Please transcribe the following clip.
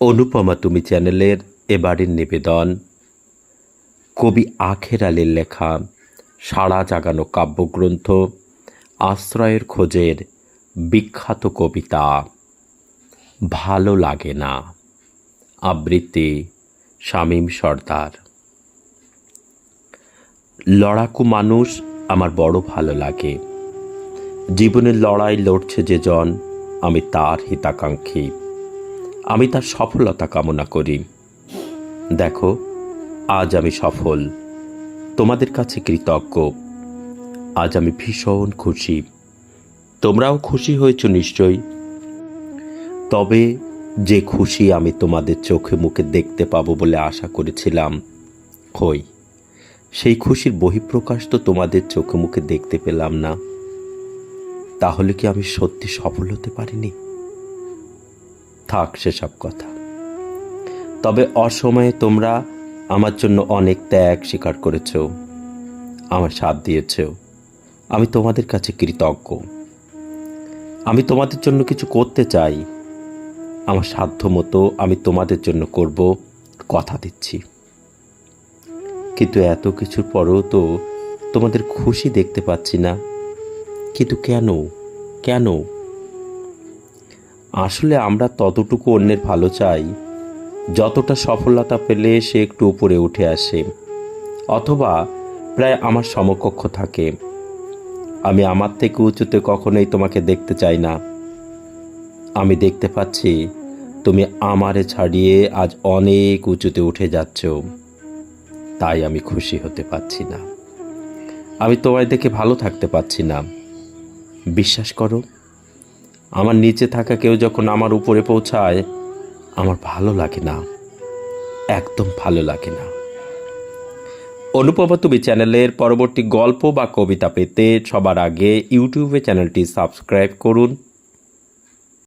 অনুপমা তুমি চ্যানেলের এবারের নিবেদন। কবি আখের আলীর লেখা, সাড়া জাগানো কাব্যগ্রন্থ, আশ্রয়ের খোঁজের বিখ্যাত কবিতা। ভালো লাগে না। আবৃত্তি শামীম সর্দার। লড়াকু মানুষ আমার বড় ভালো লাগে। জীবনের লড়াই লড়ছে যে জন, আমি তার হিতাকাঙ্ক্ষী। আমি তার সফলতা কামনা করি। দেখো, আজ আমি সফল। তোমাদের কাছে কৃতজ্ঞ। আজ আমি ভীষণ খুশি। তোমরাও খুশি হয়েছ নিশ্চয়ই। তবে যে খুশি আমি তোমাদের চোখে মুখে দেখতে পাবো বলে আশা করেছিলাম, হই, সেই খুশির বহিঃপ্রকাশ তো তোমাদের চোখে মুখে দেখতে পেলাম না। তাহলে কি আমি সত্যি সফল হতে পারিনি? থাক সেসব কথা। তবে অসময়ে তোমরা আমার জন্য অনেক ত্যাগ স্বীকার করেছ, আমার সাথ দিয়েছ আমি তোমাদের কাছে কৃতজ্ঞ। আমি তোমাদের জন্য কিছু করতে চাই। আমার সাধ্য মতো আমি তোমাদের জন্য করব কথা দিচ্ছি। কিন্তু এত কিছুর পরেও তো তোমাদের খুশি দেখতে পাচ্ছি না। কিন্তু কেন? কেন? আসলে আমরা ততটুকু অন্যের ভালো চাই। যতটা সফলতা পেলে সে একটু উপরে উঠে আসে। অথবা প্রায় আমার সমকক্ষ থাকে। আমি আমার থেকে উঁচুতে কখনোই তোমাকে দেখতে চাই না। আমি দেখতে পাচ্ছি তুমি আমারে ছাড়িয়ে আজ অনেক উঁচুতে উঠে যাচ্ছ। তাই আমি খুশি হতে পারছি না। আমি তোমায় দেখে ভালো থাকতে পারছি না। বিশ্বাস করো আমার নিচে থাকা কেউ যখন আমার উপরে পৌঁছায়, আমার ভালো লাগে না। একদম ভালো লাগে না। অনুপমা তুমি চ্যানেলের পরবর্তী গল্প বা কবিতা পেতে সবার আগে ইউটিউবে চ্যানেলটি সাবস্ক্রাইব করুন।